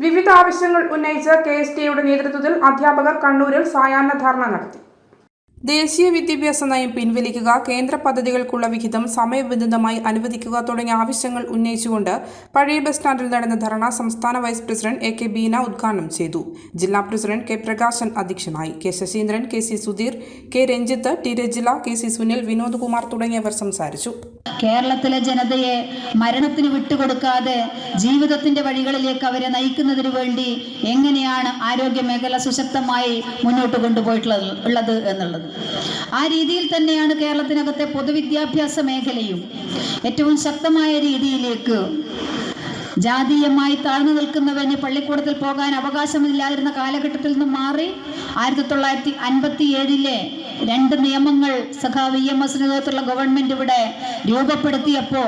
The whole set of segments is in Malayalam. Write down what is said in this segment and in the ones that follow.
വിവിധ ആവശ്യങ്ങൾ ഉന്നയിച്ച് കെ എസ് ടിയുടെ നേതൃത്വത്തിൽ അധ്യാപകർ കണ്ണൂരിൽ സായാഹ്ന ധർണ നടത്തി ദേശീയ വിദ്യാഭ്യാസ നയം പിൻവലിക്കുക കേന്ദ്ര പദ്ധതികൾക്കുള്ള വിഹിതം സമയബന്ധിതമായി അനുവദിക്കുക തുടങ്ങിയ ആവശ്യങ്ങൾ ഉന്നയിച്ചുകൊണ്ട് പഴയ ബസ് സ്റ്റാൻഡിൽ നടന്ന ധർണ സംസ്ഥാന vice president A K Beena ഉദ്ഘാടനം ചെയ്തു. ജില്ലാ പ്രസിഡന്റ് കെ പ്രകാശൻ അധ്യക്ഷനായി. K Saseendran K C Sudheer K Ranjith T Rajila K C Sunil Vinod Kumar തുടങ്ങിയവർ സംസാരിച്ചു. കേരളത്തിലെ ജനതയെ മരണത്തിന് വിട്ടുകൊടുക്കാതെ ജീവിതത്തിന്റെ വഴികളിലേക്ക് അവരെ നയിക്കുന്നതിന് വേണ്ടി എങ്ങനെയാണ് ആരോഗ്യ മേഖല സുശക്തമായി മുന്നോട്ട് കൊണ്ടുപോയിട്ടുള്ളത് ഉള്ളത് എന്നുള്ളത്? ആ രീതിയിൽ തന്നെയാണ് കേരളത്തിനകത്തെ പൊതുവിദ്യാഭ്യാസ മേഖലയും ഏറ്റവും ശക്തമായ രീതിയിലേക്ക് ജാതീയമായി താഴ്ന്നു നിൽക്കുന്നവന് പള്ളിക്കൂടത്തിൽ പോകാൻ അവകാശമില്ലാതിരുന്ന കാലഘട്ടത്തിൽ നിന്ന് മാറി ആയിരത്തി തൊള്ളായിരത്തി അൻപത്തി ഏഴിലെ രണ്ട് നിയമങ്ങൾ സഖാവ് ഇ എം എസ് നേതൃത്വത്തിലുള്ള ഗവൺമെന്റ് ഇവിടെ രൂപപ്പെടുത്തിയപ്പോ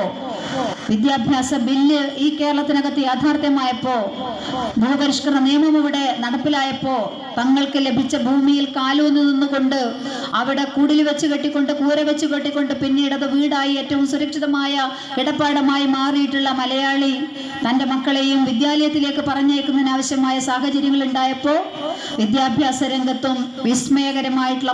വിദ്യാഭ്യാസ ബില്ല് ഈ കേരളത്തിനകത്ത് യാഥാർത്ഥ്യമായപ്പോ ഭൂപരിഷ്കരണ നിയമം ഇവിടെ നടപ്പിലായപ്പോ തങ്ങൾക്ക് ലഭിച്ച ഭൂമിയിൽ കാലൂന്ന് നിന്നുകൊണ്ട് അവിടെ കുടിൽ വെച്ച് കെട്ടിക്കൊണ്ട് കൂര വെച്ച് കെട്ടിക്കൊണ്ട് പിന്നീട് അത് വീടായി ഏറ്റവും സുരക്ഷിതമായ ഇടപാടമായി മാറിയിട്ടുള്ള മലയാളി തന്റെ മക്കളെയും വിദ്യാലയത്തിലേക്ക് പറഞ്ഞയക്കുന്നതിന് ആവശ്യമായ സാഹചര്യങ്ങൾ ഉണ്ടായപ്പോൾ വിദ്യാഭ്യാസ രംഗത്തും വിസ്മയകരമായിട്ടുള്ള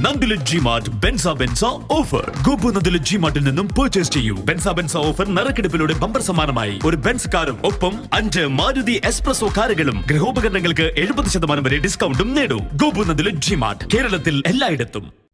നന്ദില ഓഫർ നിന്നും പർച്ചേസ് ചെയ്യൂ. ഓഫർ ബമ്പർ ഒരു ബെൻസ് കാറും ഒപ്പം അഞ്ച് മാരുതി എക്സ്പ്രസോ കാറുകളും. ഗൃഹോപകരണങ്ങൾക്ക് എഴുപത് ശതമാനം വരെ ഡിസ്കൗണ്ടും നേടൂ. ഗോപു നന്ദില ജിമാർട്ട് കേരളത്തിൽ എല്ലായിടത്തും.